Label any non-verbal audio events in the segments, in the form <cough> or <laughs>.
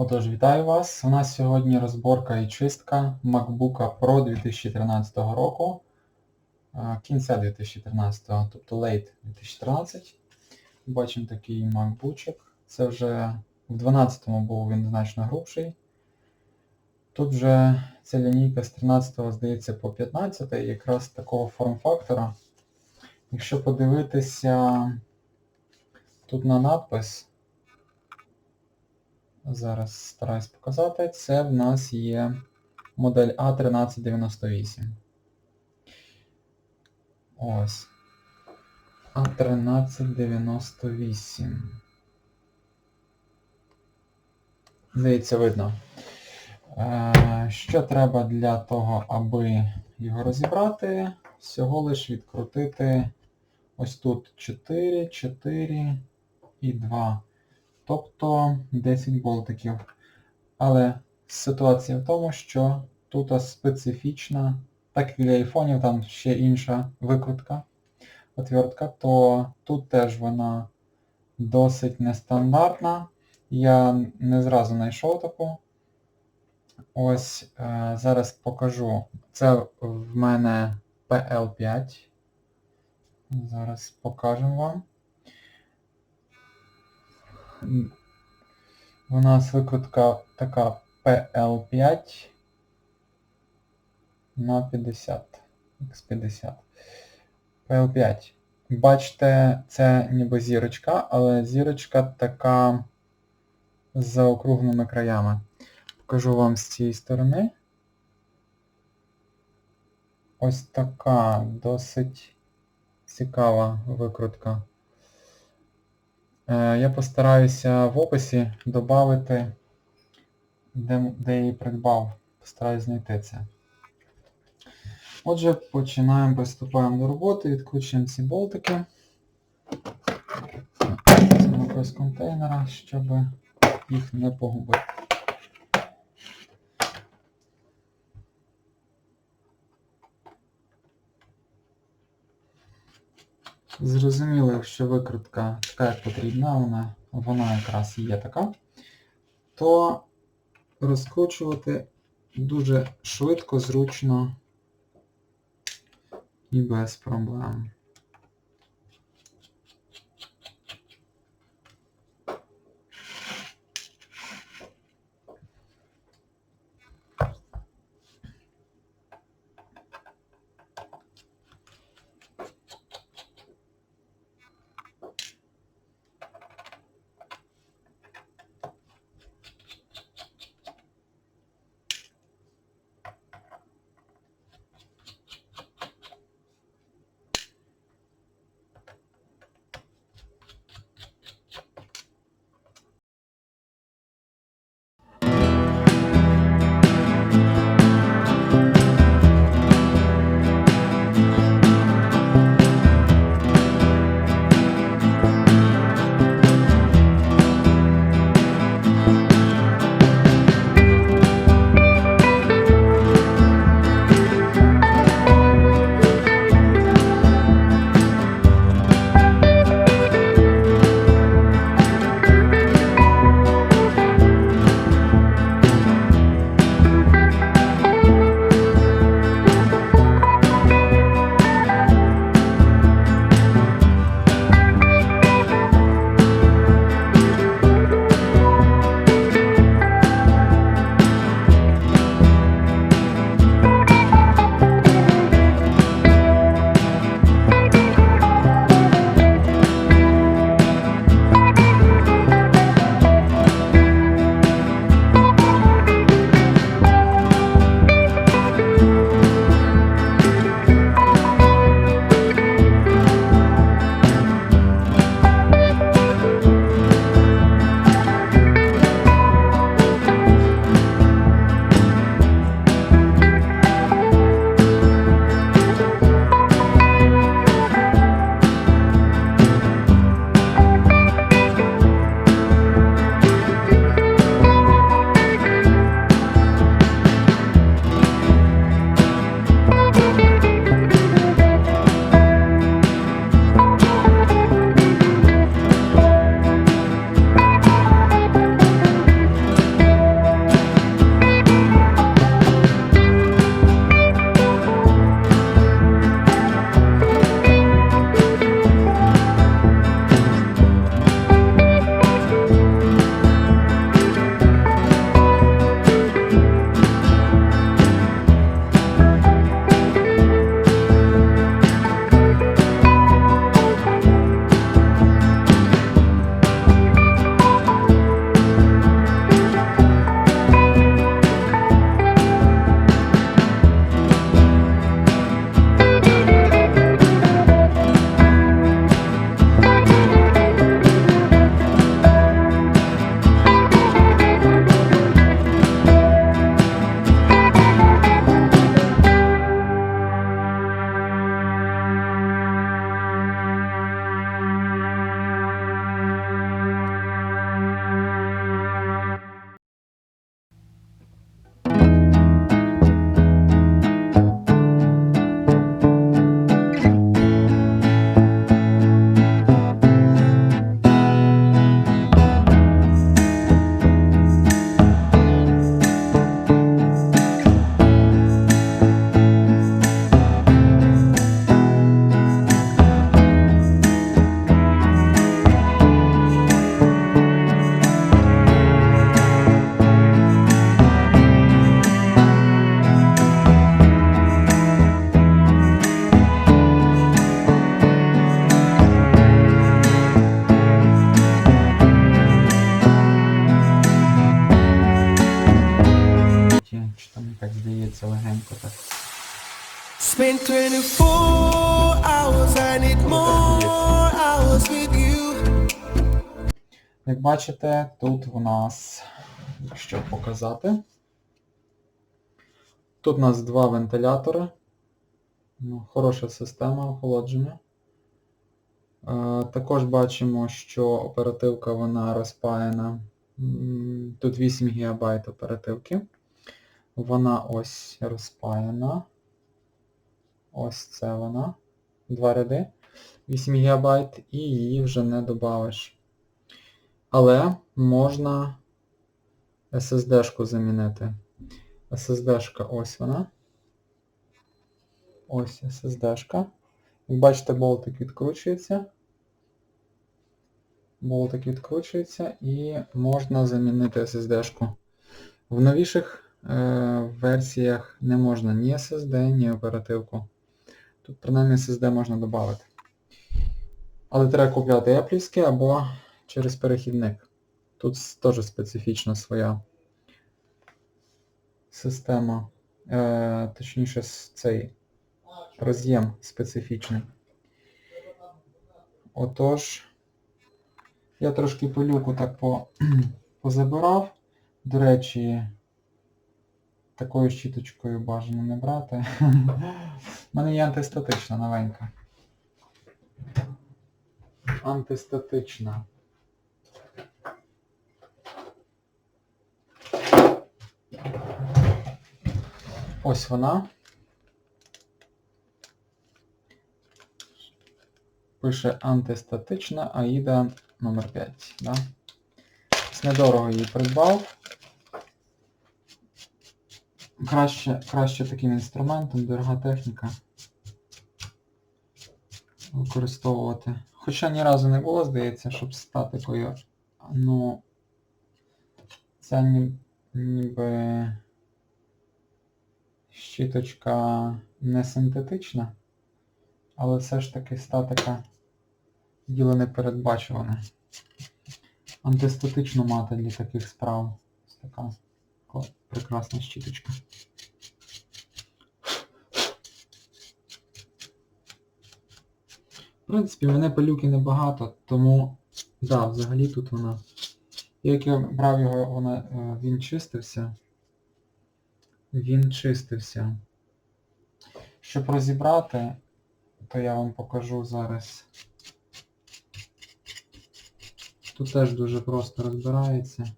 Отож, вітаю вас. У нас сьогодні розборка і чистка MacBook Pro 2013 року. е, Кінця 2013, тобто late 2013. Бачимо такий MacBook. Це вже в 12-му був він значно грубший. Тут вже ця лінійка з 13-го, здається по 15 якраз такого форм-фактора. Якщо подивитися тут на надпис, Зараз стараюсь показати. Це в нас є модель А1398. Ось. А1398. Дивіться, видно. Е, Що треба для того, аби його розібрати? Всього лиш відкрутити ось тут 4, 4 і 2. Тобто 10 болтиків. Але ситуація в тому, що тут специфічна, так для айфонів там ще інша викрутка, отвертка, то тут теж вона досить нестандартна. Я не зразу знайшов таку. Ось е, зараз покажу. Це в мене PL5. Зараз покажемо вам. У нас викрутка така PL5 на 50. X50. PL5. Бачите, це ніби зірочка, але зірочка така з заокругленими краями. Покажу вам з цієї сторони. Ось така досить цікава викрутка. Е, Я постараюся в описі додати, де, де її придбав. Постараюсь знайти це. Отже, починаємо, приступаємо до роботи, відключуємо ці болтики. Це контейнера, щоб їх не погубити. Зрозуміло, якщо викрутка така як потрібна, вона, вона якраз є така, то розкручувати дуже швидко, зручно і без проблем. Spend 24 hours, I need more hours with you. Як бачите, тут в нас, що показати, тут у нас два вентилятори. Ну, хороша система охолодження. Е, також бачимо, що оперативка вона розпаяна. Тут 8 ГБ оперативки. Вона ось розпаяна. Ось це вона. Два ряди. 8 ГБ і її вже не додавиш. Але можна SSD-шку замінити. SSD-шка ось вона. Ось SSD-шка. Як бачите, болтик відкручується. Болтик відкручується і можна замінити SSD-шку. В новіших е, версіях не можна ні SSD, ні оперативку. Тут принаймні SSD можна додати. Але треба купляти Apple або через перехідник. Тут теж специфічна своя система. Е, точніше, цей роз'єм специфічний. Отож, я трошки пилюку так по, <clears throat> позабирав. До речі, такою щіточкою бажано не брати. У мене є антистатична новенька. Антистатична. Ось вона. Пише антистатична Аїда номер 5 Да? Недорого її придбав. Краще, краще таким інструментом, дорога техніка. Використовувати. Хоча ні разу не було, здається, щоб статикою. Ну, ця ні, ніби щіточка не синтетична, але все ж таки статика діло не передбачуване. Антистатичну мати для таких справ. Така прекрасна щіточка. В принципі, мене пилюки небагато, тому да, взагалі тут вона. Як я брав його, вона, е, він чистився. Він чистився. Щоб розібрати, то я вам покажу зараз. Тут теж дуже просто розбирається.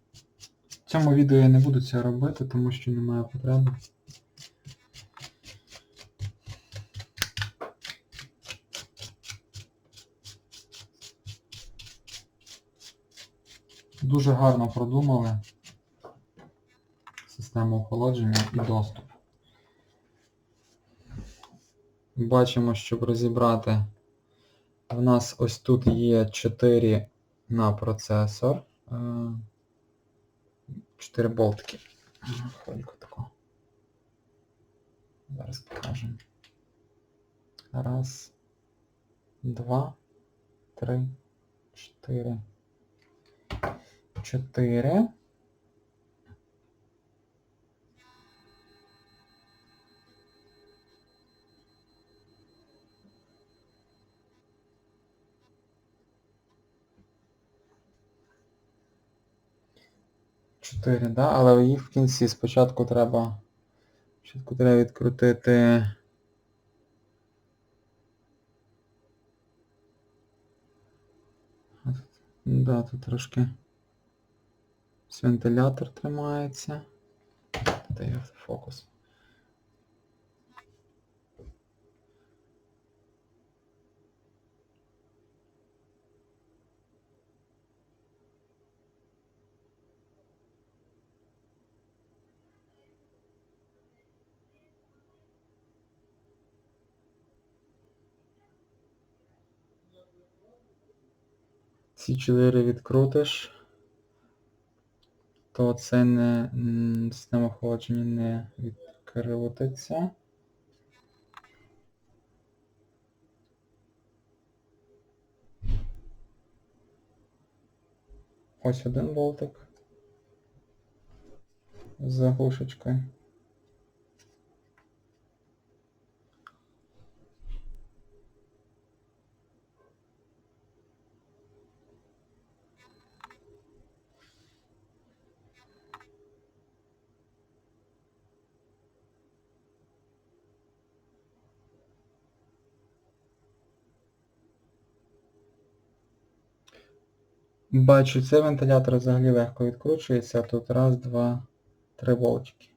В цьому відео я не буду цього робити, тому що немає потреби. Дуже гарно продумали систему охолодження і доступ. Бачимо, щоб розібрати, в нас ось тут є 4 на процесор. 4 болтики. Хвильку такого. Зараз покажемо. Раз, два, три, чотири. Чотири. Чотири, да? Але їх в кінці спочатку треба. Спочатку треба відкрутити. Да, тут трошки вентилятор тримається. Та є фокус? Ці чотири відкрутиш, то це не система охолодження не відкрутиться. Ось один болтик з заглушечкою. Бачу, цей вентилятор взагалі легко відкручується. Тут раз, два, три болтики.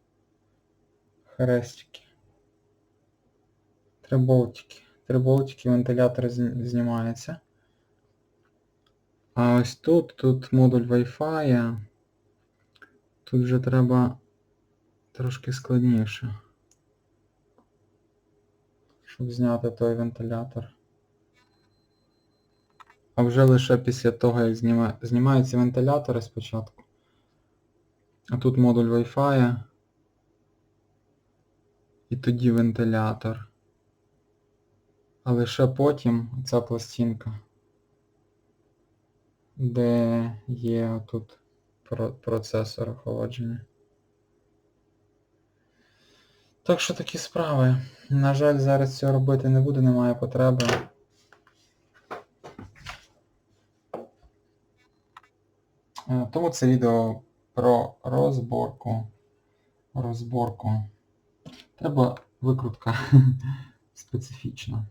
Хрестики. Три болтики. Три болтики, вентилятор зні- знімається. А ось тут, тут модуль Wi-Fi. Тут вже треба трошки складніше. Щоб зняти той вентилятор. А вже лише після того, як зніма... знімаються вентилятори спочатку. А тут модуль Wi-Fi. І тоді вентилятор. А лише потім ця пластинка, де є тут процесор охолодження. Так що такі справи. На жаль, зараз цього робити не буде, немає потреби. Е, Тому це відео про розборку. Розборку. Треба викрутка <laughs> специфічна.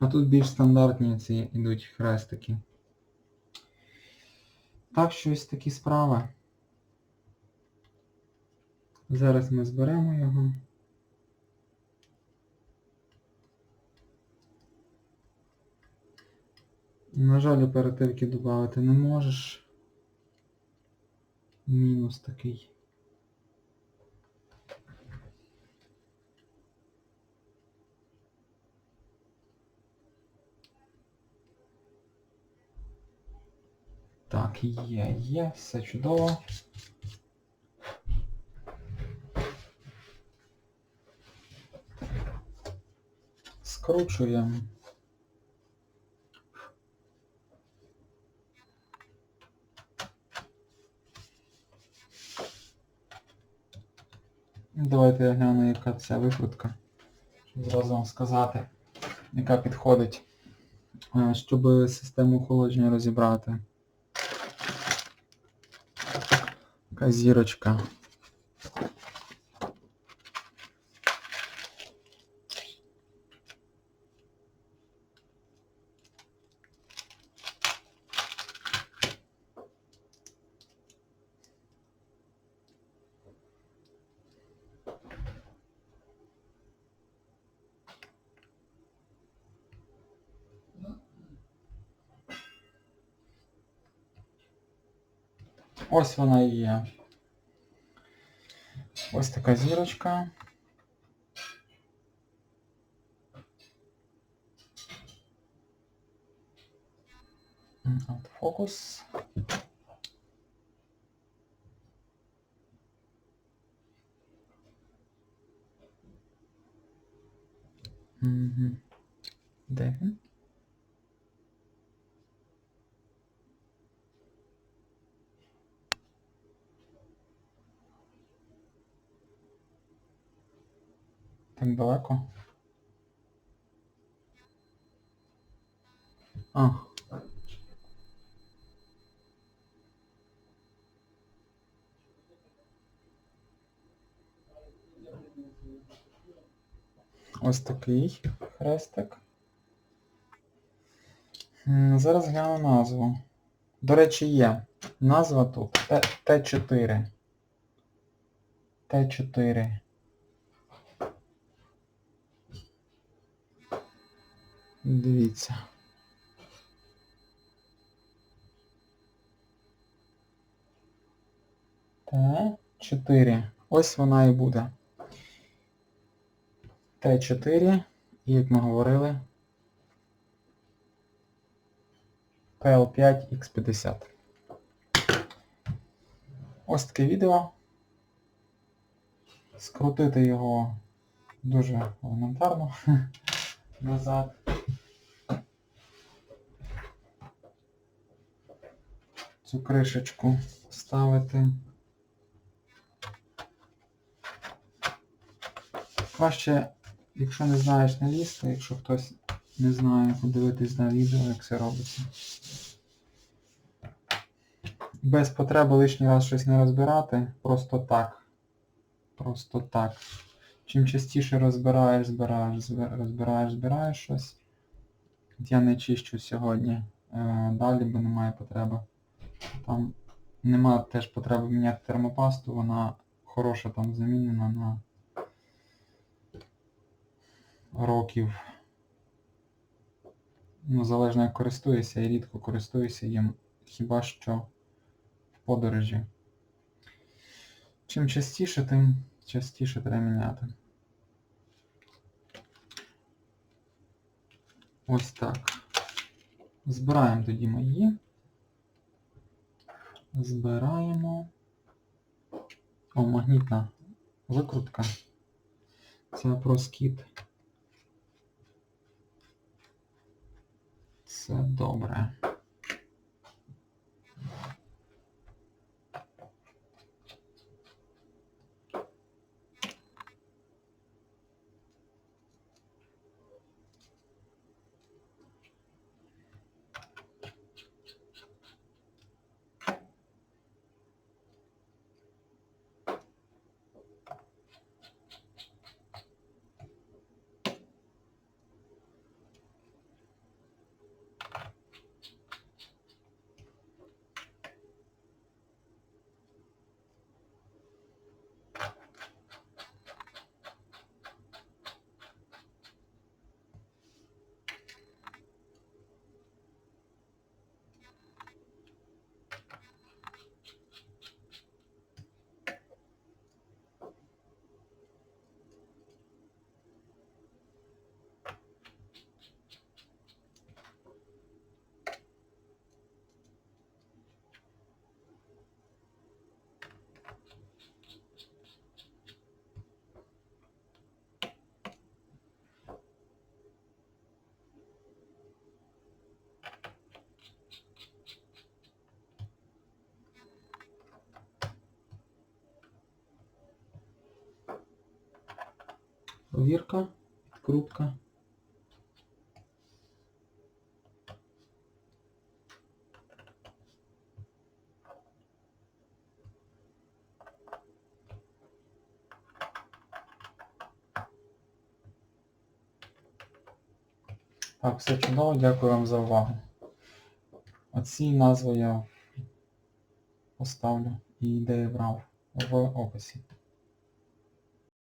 А тут більш стандартні ці йдуть хрестики. Так що ось такі справи. Зараз ми зберемо його. На жаль, оперативки додати не можеш. Мінус такий. Так, є, є, все чудово. Скручуємо. Давайте я гляну, яка ця викрутка. Щоб зразу вам сказати, яка підходить, е, щоб систему охолодження розібрати. Така зірочка. Ось вона і є. Ось така зірочка. Автофокус. Угу. Де він? Так далеко. А. Ось такий хрестик. Зараз гляну назву. До речі, є. Назва тут Т4. Т4. Дивіться. Т4. Ось вона і буде. Т4. І як ми говорили. PL5X50. Ось таке відео. Скрутити його дуже елементарно <laughs> назад. Цю кришечку ставити. Краще, якщо не знаєш не лізти, якщо хтось не знає, подивитись на відео, як це робиться. Без потреби лишній раз щось не розбирати, просто так. Просто так. Чим частіше розбираєш, збираєш, збираєш, розбираєш, збираєш щось, Я не чищу сьогодні е, далі, бо немає потреби. Там нема теж потреби міняти термопасту, вона хороша там замінена на років. Ну, залежно як користуюся, я рідко користуюся їм хіба що в подорожі. Чим частіше, тим частіше треба міняти. Ось так. Збираємо тоді мої. Збираємо. О, магнітна викрутка. Це про скіт. Це добре. Повірка, підкрутка. Так, все чудово, дякую вам за увагу. Оці назви я поставлю і де я брав в описі.